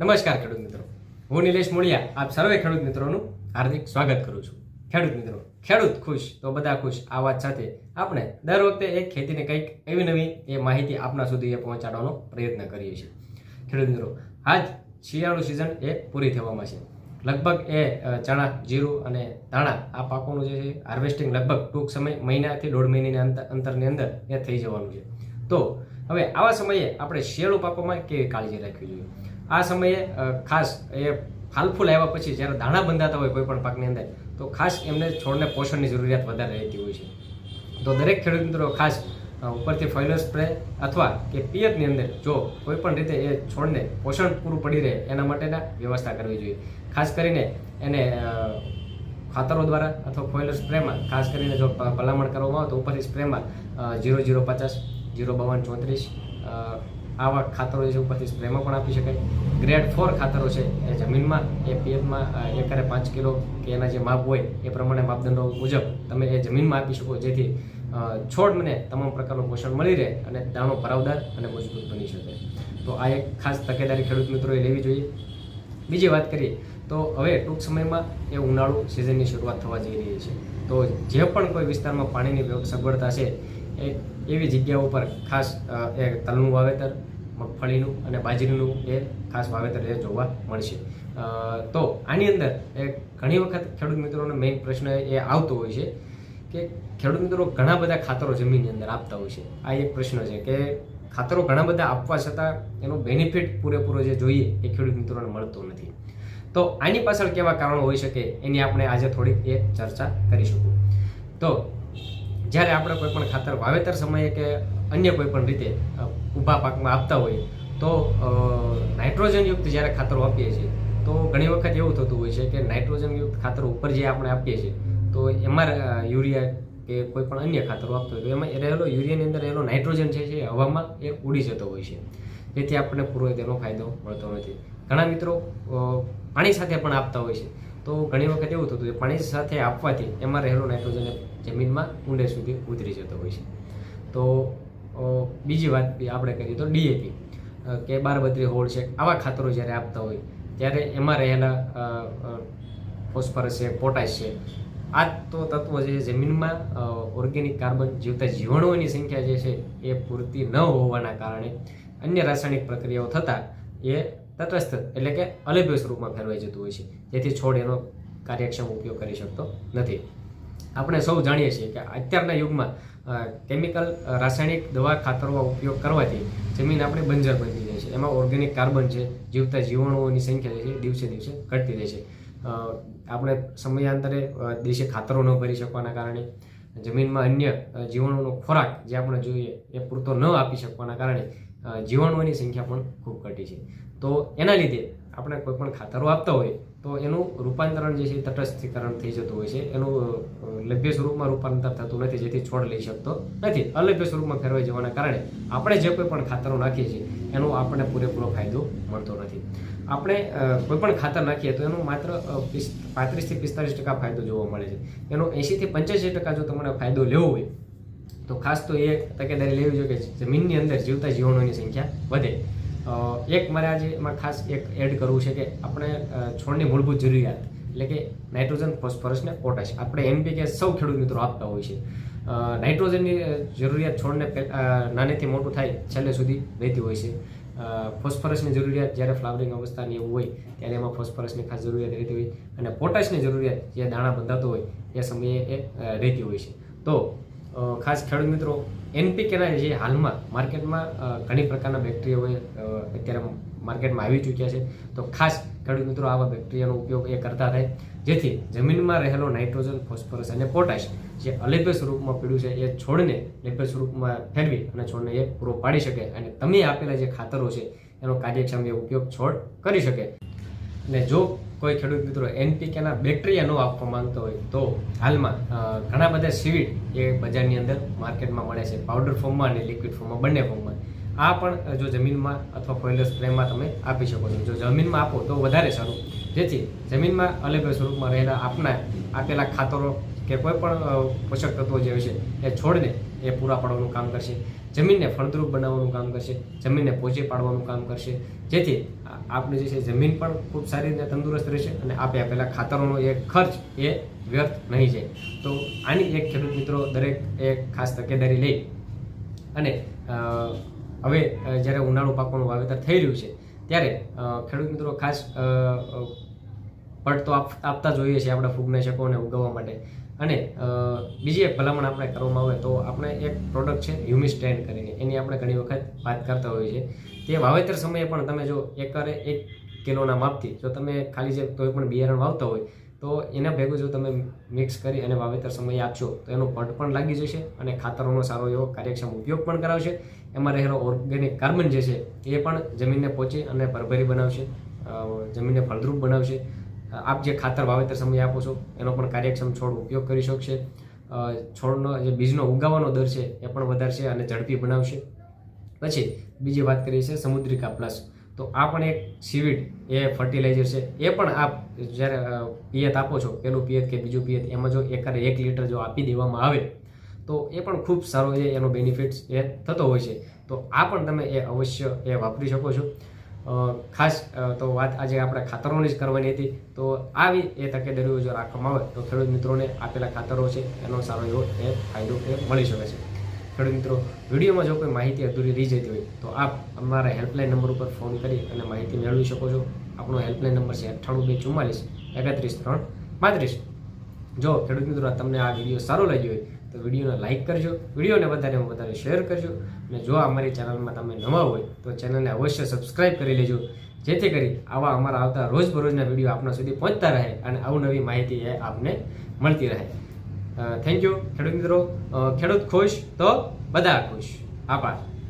નમસ્કાર ખેડૂત મિત્રો. હું નિલેશ મોળિયા. આપ સર્વે ખેડૂત મિત્રોનું હાર્દિક સ્વાગત કરું છું. ખેડૂત મિત્રો, ખેડૂત ખુશ તો બધા ખુશ. આ વાત સાથે આપણે દર વખતે એક ખેતીને કંઈક એવી નવી એ માહિતી આપના સુધી એ પહોંચાડવાનો પ્રયત્ન કરીએ છીએ. ખેડૂત મિત્રો, આજ શિયાળુ સિઝન એ પૂરી થવામાં છે. લગભગ એ ચણા, જીરું અને ધાણા આ પાકોનું જે છે હાર્વેસ્ટિંગ લગભગ ટૂંક સમય, મહિનાથી દોઢ મહિનાની અંતર અંતરની અંદર એ થઈ જવાનું છે. તો હવે આવા સમયે આપણે શિયાળુ પાકોમાં કેવી કાળજી રાખવી જોઈએ? આ સમયે ખાસ એ ફાલફૂલ આવ્યા પછી જ્યારે દાણા બંધાતા હોય કોઈ પણ પાકની અંદર, તો ખાસ એમને છોડને પોષણની જરૂરિયાત વધારે રહેતી હોય છે. તો દરેક ખેડૂત મિત્રો ખાસ ઉપરથી ફોઇલર સ્પ્રે અથવા કે પિયતની અંદર જો કોઈ પણ રીતે એ છોડને પોષણ પૂરું પડી રહે, એના માટેના વ્યવસ્થા કરવી જોઈએ. ખાસ કરીને એને ખાતરો દ્વારા અથવા ફોઇલર સ્પ્રેમાં, ખાસ કરીને જો ભલામણ કરવામાં આવે તો ઉપરથી સ્પ્રેમાં જીરો જીરો પચાસ, જીરો બાવન ચોત્રીસ આવા ખાતરો છે ઉપરથી સ્પ્રેમાં પણ આપી શકાય. ગ્રેડ ફોર ખાતરો છે એ જમીનમાં, એ પીએફમાં એકરે પાંચ કિલો કે એના જે માપ હોય એ પ્રમાણે માપદંડો મુજબ તમે એ જમીનમાં આપી શકો, જેથી છોડ છોડને તમામ પ્રકારનું પોષણ મળી રહે અને દાણો ભરાવદાર અને મજબૂત બની શકે. તો આ એક ખાસ તકેદારી ખેડૂત મિત્રોએ લેવી જોઈએ. બીજી વાત કરીએ, તો હવે ટૂંક સમયમાં એ ઉનાળુ સિઝનની શરૂઆત થવા જઈ રહી છે. તો જે પણ કોઈ વિસ્તારમાં પાણીની સગવડતા છે, એ એવી જગ્યાઓ પર ખાસ એ તલનું વાવેતર, મગફળીનું અને બાજરીનું એ ખાસ વાવેતર એ જોવા મળશે. તો આની અંદર એ ઘણી વખત ખેડૂત મિત્રોનો મેઇન પ્રશ્ન એ આવતો હોય છે કે ખેડૂત મિત્રો ઘણા બધા ખાતરો જમીનની અંદર આપતા હોય છે. આ એક પ્રશ્ન છે કે ખાતરો ઘણા બધા આપવા છતાં એનો બેનિફિટ પૂરેપૂરો જે જોઈએ એ ખેડૂત મિત્રોને મળતો નથી. તો આની પાછળ કેવા કારણો હોઈ શકે એની આપણે આજે થોડીક એ ચર્ચા કરી શકું તો જ્યારે આપણે કોઈ પણ ખાતર વાવેતર સમયે કે અન્ય કોઈ પણ રીતે ઊભા પાકમાં આપતા હોઈએ, તો નાઇટ્રોજનયુક્ત જ્યારે ખાતરો આપીએ છીએ, તો ઘણી વખત એવું થતું હોય છે કે નાઇટ્રોજનયુક્ત ખાતરો ઉપર જે આપણે આપીએ છીએ, તો એમાં યુરિયા કે કોઈ પણ અન્ય ખાતરો આપતો હોય, તો એમાં એ રહેલો યુરિયાની અંદર રહેલો નાઇટ્રોજન છે જે હવામાં એ ઉડી જતો હોય છે. જેથી આપણને પૂરો તેનો ફાયદો મળતો નથી. ઘણા મિત્રો પાણી સાથે પણ આપતા હોય છે. તો ઘણી વખત એવું થતું કે પાણી સાથે આપવાથી એમાં રહેલો નાઇટ્રોજન જમીનમાં ઊંડે સુધી ઉતરી જતો હોય છે. તો બીજી વાત આપણે કરીએ તો ડીએપી કે બાર બત્રી હોળ છે, આવા ખાતરો જ્યારે આપતા હોય, ત્યારે એમાં રહેલા ફોસ્ફરસ છે, પોટાશ છે, આ તો તત્વો જે જમીનમાં ઓર્ગેનિક કાર્બન જીવતા જીવાણુઓની સંખ્યા જે છે એ પૂરતી ન હોવાના કારણે અન્ય રાસાયણિક પ્રક્રિયાઓ થતાં એ તટસ્થ એટલે કે અલેભ્ય સ્વરૂપમાં ફેરવાઈ જતું હોય છે. જેથી છોડ એનો કાર્યક્ષમ ઉપયોગ કરી શકતો નથી. આપણે સૌ જાણીએ છીએ કે અત્યારના યુગમાં કેમિકલ રાસાયણિક દવા ખાતરનો ઉપયોગ કરવાથી જમીન આપણે બંજર બની જાય છે. એમાં ઓર્ગેનિક કાર્બન છે, જીવતા જીવાણુઓની સંખ્યા છે દિવસે દિવસે ઘટતી રહે છે. આપણે સમયાંતરે દિવસે ખાતરો ન ભરી શકવાના કારણે, જમીનમાં અન્ય જીવાણુનો ખોરાક જે આપણે જોઈએ એ પૂરતો ન આપી શકવાના કારણે જીવાણુઓની સંખ્યા પણ ખૂબ ઘટી છે. તો એના લીધે આપણે કોઈ પણ ખાતરો આપતા હોય તો એનું રૂપાંતરણ જે છે તટસ્થીકરણ થઈ જતું હોય છે. એનું લભ્ય સ્વરૂપમાં રૂપાંતર થતું નથી, જેથી છોડ લઈ શકતો નથી. અલભ્ય સ્વરૂપમાં ફેરવાઈ જવાના કારણે આપણે જે કોઈ પણ ખાતરો નાખીએ છીએ, એનો આપણને પૂરેપૂરો ફાયદો મળતો નથી. આપણે કોઈ પણ ખાતર નાખીએ તો એનો માત્ર પાંત્રીસથી પિસ્તાલીસ ટકા ફાયદો જોવા મળે છે. એનો એંશીથી પંચ્યાસી ટકા જો તમને ફાયદો લેવો હોય તો ખાસ તો એ તકેદારી લેવી જોઈએ કે જમીનની અંદર જીવતા જીવાણુઓની સંખ્યા વધે. એક મારે આજે એમાં ખાસ એક એડ કરવું છે કે આપણે છોડની મૂળભૂત જરૂરિયાત એટલે કે નાઇટ્રોજન, ફોસ્ફરસ ને પોટાશ આપણે એનપીકે સૌ ખેડૂત મિત્રો આપતા હોય છે. નાઇટ્રોજનની જરૂરિયાત છોડને નાનેથી મોટું થાય છેલ્લે સુધી રહેતી હોય છે. ફોસ્ફરસની જરૂરિયાત જ્યારે ફ્લાવરિંગ અવસ્થાની એવું હોય ત્યારે એમાં ફોસ્ફરસની ખાસ જરૂરિયાત રહેતી હોય. અને પોટાશની જરૂરિયાત જે દાણા બંધાતો હોય એ સમયે એ રહેતી હોય છે. તો ખાસ ખેડૂત મિત્રો એનપીકેના જે હાલમાં માર્કેટમાં ઘણી પ્રકારના બેક્ટેરિયાઓ અત્યારે માર્કેટમાં આવી ચૂક્યા છે. તો ખાસ ખેડૂત મિત્રો, આવા બેક્ટેરિયાનો ઉપયોગ એ કરતા થાય. જેથી જમીનમાં રહેલો નાઇટ્રોજન, ફોસ્ફરસ અને પોટાશ જે અલેપ્ય સ્વરૂપમાં પીડ્યું છે, એ છોડને લેપ્ય સ્વરૂપમાં ફેરવી અને છોડને એ પૂરો પાડી શકે અને તમે આપેલા જે ખાતરો છે, એનો કાર્યક્ષમ એ ઉપયોગ છોડ કરી શકે. અને જો કોઈ ખેડૂત મિત્રો એનપીકેના બેક્ટેરિયા આપવા માંગતો હોય તો હાલમાં ઘણા બધા સીવીડ એ બજારની અંદર માર્કેટમાં મળે છે. પાવડર ફોર્મમાં અને લિક્વિડ ફોર્મમાં બંને ફોર્મમાં આ પણ જો જમીનમાં અથવા ફોઇલર સ્પ્રેમાં તમે આપી શકો છો. જો જમીનમાં આપો તો વધારે સારું. જેથી જમીનમાં અલગ સ્વરૂપમાં રહેલા આપના, આપેલા ખાતરો કે કોઈ પણ પોષક તત્વો જે હોય છે, એ છોડને એ પૂરા પાડવાનું કામ કરશે. જમીનને ફળદ્રુપ બનાવવાનું કામ કરશે. જમીનને પોચી પાડવાનું કામ કરશે. જેથી આપણી જે છે, જમીન પણ ખૂબ સારી રીતે તંદુરસ્ત રહેશે અને આપે આપેલા ખાતરોનો એ ખર્ચ એ વ્યર્થ નહીં જાય. તો આની એક ખેડૂત મિત્રો દરેક એ ખાસ તકેદારી લઈ અને હવે જ્યારે ઉનાળુ પાકોનું વાવેતર થઈ રહ્યું છે, ત્યારે ખેડૂત મિત્રો ખાસ પટ તો આપ- આપતા જોઈએ છીએ આપણે ફૂગને શકોને ઉગાવવા માટે. અને બીજી એક ભલામણ આપણે કરવામાં આવે તો આપણે એક પ્રોડક્ટ છે હ્યુમિસ સ્ટેન્ડ કરીને. એની આપણે ઘણી વખત વાત કરતા હોઈએ છીએ. તે વાવેતર સમયે પણ તમે જો એકરે એક કિલોના માપથી જો તમે ખાલી જે કોઈ પણ બિયારણ વાવતા હોય, તો એના ભેગું જો તમે મિક્સ કરી અને વાવેતર સમયે આપશો, તો એનો પટ પણ લાગી જશે અને ખાતરોનો સારો એવો કાર્યક્ષમ ઉપયોગ પણ કરાવશે. એમાં રહેલો ઓર્ગેનિક કાર્બન જે છે, એ પણ જમીનને પહોંચી અને ભરભરી બનાવશે જમીનને ફળદ્રુપ બનાવશે. આપ જે ખાતર વાવેતર સમય આપો છો, એનો પણ કાર્યક્ષમ છોડ ઉપયોગ કરી શકશે. છોડનો, જે બીજનો ઉગાવાનો દર છે, એ પણ વધારશે અને ઝડપી બનાવશે. પછી બીજી વાત કરીએ છે સમુદ્રિકા પ્લસ. તો આ પણ એક સીવીડ, એ ફર્ટિલાઇઝર છે. એ પણ આપ જ્યારે પિયત આપો છો, પેલું પિયત કે બીજું પિયત, એમાં જો એકારે એક લીટર જો આપી દેવામાં આવે, તો એ પણ ખૂબ સારો છે એનો બેનિફિટ્સ એ થતો હોય છે. તો આ પણ તમે એ અવશ્ય એ વાપરી શકો છો. ખાસ તો વાત આજે આપણે ખાતરોની જ કરવાની હતી. તો આવી એ તકેદારીઓ જો રાખવામાં આવે, તો ખેડૂત મિત્રોને આપેલા ખાતરો છે, એનો સારો એવો એ ફાયદો એ મળી શકે છે. ખેડૂત મિત્રો, વિડીયોમાં જો કોઈ માહિતી અધૂરી રહી જતી હોય, તો આપ અમારા હેલ્પલાઇન નંબર ઉપર ફોન કરી અને માહિતી મેળવી શકો છો. આપણો હેલ્પલાઇન નંબર છે અઠ્ઠાણું બે ચુમ્માલીસ, એકત્રીસ ત્રણ, પાંત્રીસ. જો ખેડૂત મિત્રો, તમને આ વીડિયો સારો લાગ્યો હોય તો વિડીયોને લાઇક કરજો, વિડીયોને વધારેમાં વધારે શેર કરજો. અને જો અમારી ચેનલમાં તમે નવા હોય, તો ચેનલને અવશ્ય સબસ્ક્રાઇબ કરી લેજો. જેથી કરી આવા અમારા આવતા રોજબરોજના વીડિયો આપણા સુધી પહોંચતા રહે અને અવનવી માહિતી એ આપને મળતી રહે. થેન્ક યુ ખેડૂત મિત્રો ખેડૂત ખુશ તો બધા ખુશ. આભાર.